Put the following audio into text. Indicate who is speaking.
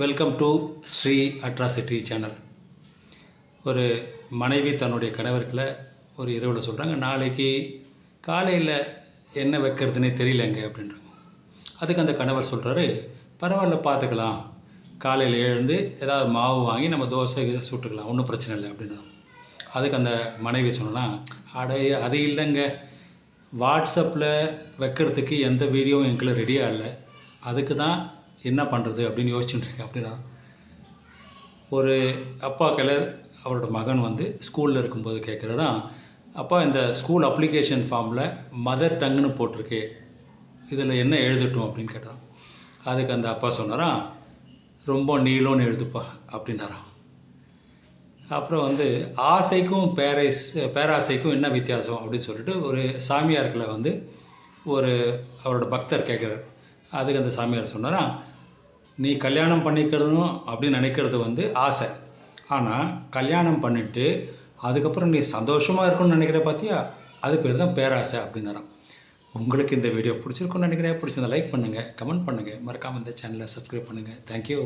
Speaker 1: Welcome to Shri atrocity channel ஒரு மனைவி தன்னுடைய கணவர்களை ஒரு இரவில் சொல்கிறாங்க நாளைக்கு காலையில் என்ன வைக்கிறதுனே தெரியலங்க அப்படின்றாங்க. அதுக்கு அந்த கணவர் சொல்கிறாரு பரவாயில்ல பார்த்துக்கலாம். காலையில் எழுந்து ஏதாவது மாவு வாங்கி நம்ம தோசை கீசை சுட்டுக்கலாம் ஒன்றும் பிரச்சனை இல்லை அப்படின்னா அதுக்கு அந்த மனைவி சொன்னா அட அது இல்லைங்க. வாட்ஸ்அப்பில் வைக்கிறதுக்கு எந்த வீடியோவும் எங்களுக்கு ரெடியாக இல்லை. அதுக்கு தான் என்ன பண்ணுறது அப்படின்னு யோசிச்சுட்டு இருக்கேன். அப்படின்னா ஒரு அப்பா கிளர் அவரோட மகன் வந்து ஸ்கூலில் இருக்கும்போது தான் அப்பா இந்த ஸ்கூல் அப்ளிகேஷன் ஃபார்மில் மதர் டங்குன்னு போட்டிருக்கு. இதில் என்ன எழுதட்டும்? அப்படின்னு கேட்டான். அதுக்கு அந்த அப்பா சொன்னாராம் ரொம்ப நீளம்னு எழுதுப்பா. அப்படின்னாராம் அப்புறம் வந்து ஆசைக்கும் பேரைஸ் பேராசைக்கும் என்ன வித்தியாசம்? அப்படின்னு சொல்லிட்டு ஒரு சாமியார்களை வந்து ஒரு அவரோட பக்தர் கேட்குறாரு அதுக்கு அந்த சாமியார் சொன்னாரா நீ கல்யாணம் பண்ணிக்கிறதும் அப்படின்னு நினைக்கிறது வந்து ஆசை. ஆனால் கல்யாணம் பண்ணிட்டு அதுக்கப்புறம் நீ சந்தோஷமாக இருக்கணும்னு நினைக்கிற பார்த்தியா அது பேர் தான் பேராசை அப்படின்னாராம். உங்களுக்கு இந்த வீடியோ பிடிச்சிருக்குன்னு நினைக்கிறேன். பிடிச்சிருந்தா லைக் பண்ணுங்கள் கமெண்ட் பண்ணுங்கள் மறக்காமல் இந்த சேனலை சப்ஸ்கிரைப் பண்ணுங்கள் தேங்க்யூ